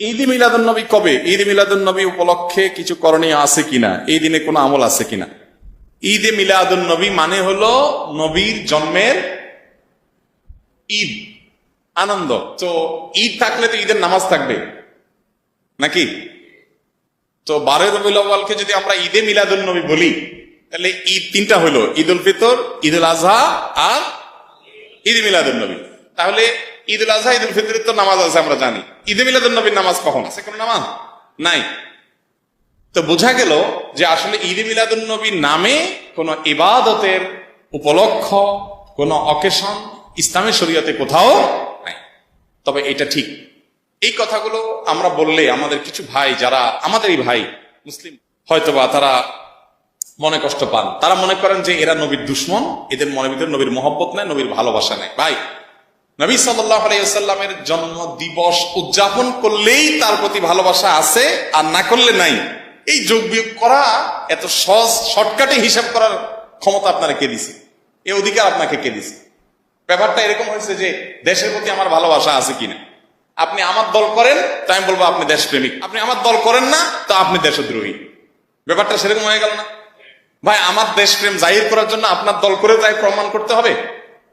ঈদ মিলাদুন নবী কবে? ঈদ মিলাদুন নবী উপলক্ষে কিছু করণীয় আছে কিনা? এই দিনে কোনো আমল আছে কিনা? ঈদ মিলাদুন নবী মানে হলো নবীর জন্মের ঈদ, আনন্দ। তো ঈদ থাকলে তো ঈদের নামাজ থাকবে, নাকি? তো বারোই রবিউল যদি আমরা ঈদে মিলাদুল নবী বলি, তাহলে ঈদ তিনটা হলো ঈদ উল ফিতর ঈদ উল আজহা আর ঈদ মিলাদুল নবী। তাহলে ঈদ উল আজহা ঈদ উল ফিতরের তো নামাজ আছে, আমরা জানি। ঈদে মিলাদুল নবীর নামাজ কখন? আছে কোন নামাজ? নাই। তো বোঝা গেল যে আসলে ঈদ মিলাদুল নবীর নামে কোন ইবাদতের উপলক্ষ, কোন অকেশন ইসলামের শরীয়তে কোথাও নাই। তবে এটা ঠিক। এই কথাগুলো আমরা বললে আমাদের কিছু ভাই যারা, আমাদেরই ভাই, মুসলিম, হয়তোবা তারা মনে কষ্ট পান। তারা মনে করেন যে এরা নবীর দুশ্মন, এদের মনের ভিতরে নবীর মহব্বত নেই, নবীর ভালোবাসা নেই। ভাই নবী সাল্লাহ আলাইসাল্লামের জন্ম দিবস উদযাপন করলেই তার প্রতি ভালোবাসা আছে আর না করলে নাই। এই যোগ বিয়োগ করা এত সহজ শর্টকাটে হিসাব করার ক্ষমতা আপনারা কে দিছে? এই অধিকার আপনাকে কে দিছে? ব্যাপারটা এরকম হয়েছে যে দেশের প্রতি আমার ভালোবাসা আছে কিনা? আপনি আমার দল করেন, তো আমি বলব আপনি দেশপ্রেমিক। আপনি আমার দল করেন না, তো আপনি দেশদ্রোহী। ব্যাপারটা সেরকম হয়ে গেল না? ভাই, আমার দেশপ্রেম জাহির করার জন্য আপনার দল করে তাই প্রমাণ করতে হবে।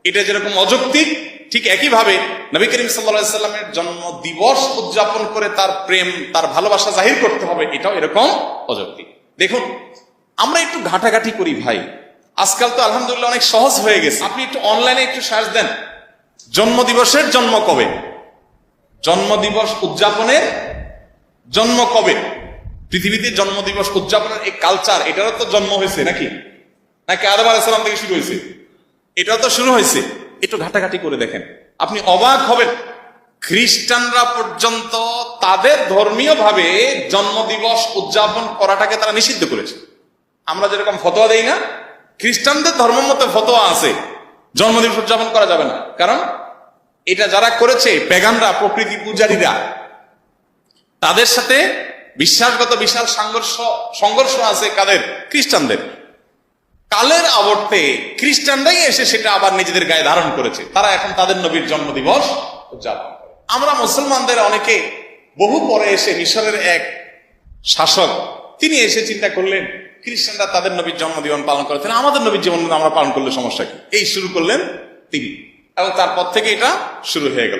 এটা যেরকম অযৌক্তিক ঠিক একইভাবে নবী করিম সাল্লা সাল্লামের জন্ম দিবস উদযাপন করে তার প্রেম, তার ভালোবাসা জাহির করতে হবে, এটাও এরকম অযৌক্তিক দেখুন, আমরা একটু ঘাটাঘাটি করি ভাই। আজকাল তো আলহামদুলিল্লাহ অনেক সহজ হয়ে গেছে। আপনি একটু অনলাইনে একটু সার্চ দেন জন্ম দিবসের জন্ম কবে? জন্মদিবস উদযাপনের জন্ম কবে? পৃথিবীতে জন্মদিবস উদযাপনের এই কালচার এটারও তো জন্ম হয়েছে নাকি? নাকি আদম আলাইসালাম থেকে শুরু হয়েছে? এটাও তো শুরু হয়েছে। একটু ঘাটাঘাটি করে দেখেন। আপনি অবাক হবেন। খ্রিস্টানরা পর্যন্ত তাদের ধর্মীয় ভাবে জন্মদিবস উদযাপন করাটাকে তারা নিষিদ্ধ করেছে। আমরা যেরকম ফতোয়া দেই না, খ্রিস্টানদের ধর্ম মতো ফতোয়া আছে। জন্মদিবস উদযাপন করা যাবে না। কারণ এটা যারা করেছে, পেগানরা, প্রকৃতি পূজারীরা, তাদের সাথে বিশ্বাসগত বিশাল সংঘর্ষ সংঘর্ষ আছে কাদের? খ্রিস্টানদের। কালের আবর্তে খ্রিস্টানরাই এসে সেটা আবার নিজেদের গায়ে ধারণ করেছে। তারা এখন তাদের নবীর জন্মদিবস উদযাপন করে। আমরা মুসলমানদের অনেকে বহু পরে এসে মিশরের এক শাসক, তিনি এসে চিন্তা করলেন, খ্রিস্টানরা তাদের নবীর জন্মদিবস পালন করে আমাদের নবীর জন্মদিন আমরা পালন করলে সমস্যা কি? এই শুরু করলেন তিনি। এবং তারপর থেকে এটা শুরু হয়ে গেল।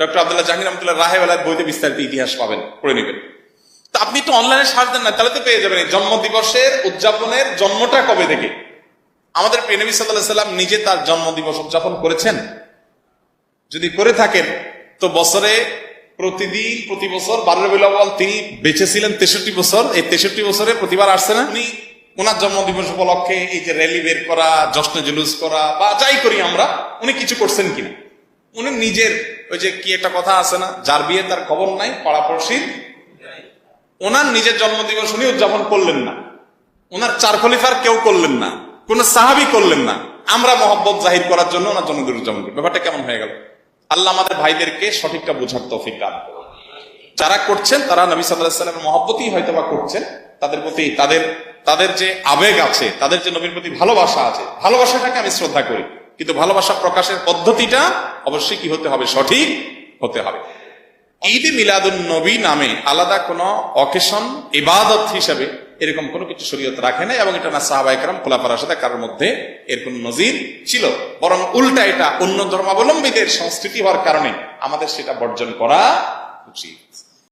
ডক্টর আবদুল্লাহ জাহির রহমতুল্লাহ রাহে বেলায় বইতে বিস্তারিত ইতিহাস পাবেন, পড়ে নেবেন। তা আপনি তো অনলাইনে সার্চ দেন না, তাহলে তো পেয়ে যাবেন। জন্ম দিবসের উদযাপনের জন্মটা কবে থেকে? আমাদের প্রেনবী সাল্লাহ সাল্লাম নিজে তার জন্ম দিবস উদযাপন করেছেন। যদি করে থাকেন, তো বছরে প্রতিদিন, প্রতি বছর বারো আউয়াল তিনি বেঁচে ছিলেন তেষট্টি বছর। এই তেষট্টি বছরে প্রতিবার আসছে না? উনি ওনার জন্মদিবস উপলক্ষে এই যে র্যালি বের করা জশ্নে জুলুস করা, বা যাই করি আমরা, উনি কিছু করছেন কিনা? উনি নিজের ওই যে কি একটা কথা আছে না, যার বিয়ে তার খবর নাই, পাড়াপড়শির ওনার নিজের জন্মদিবস উনি উদযাপন করলেন না। ওনার চার খলিফার কেউ করলেন না। কোন সাহাবি করলেন না। আমরা মহব্বত জাহির করার জন্য ওনার জন্মদিন উদযাপন করি। ব্যাপারটা কেমন হয়ে গেল? আল্লাহ আমাদের ভাইদেরকে সঠিকটা বোঝার তৌফিক দান যারা করছেন, তারা নবী সাল্লাহ সাল্লামের মহব্বতই হয়তো বা করছেন। তাদের প্রতি, তাদের তাদের যে আবেগ আছে, তাদের যে নবীর প্রতি ভালোবাসা আছে, ভালোবাসাটাকে আমি শ্রদ্ধা করি। কিন্তু ভালোবাসা প্রকাশের পদ্ধতিটা অবশ্যই কি হতে হবে? সঠিক হতে হবে। ঈদ মিলাদুল নবী নামে আলাদা কোন অকেশন, ইবাদত হিসাবে এরকম কোনো কিছু শরীয়ত রাখে না এবং এটা না সাহাবাইকরাম খোলাফার সাথে কারোর মধ্যে এর কোন নজির ছিল। বরং উল্টা এটা অন্য ধর্মাবলম্বীদের সংস্কৃতি হওয়ার কারণে আমাদের সেটা বর্জন করা উচিত।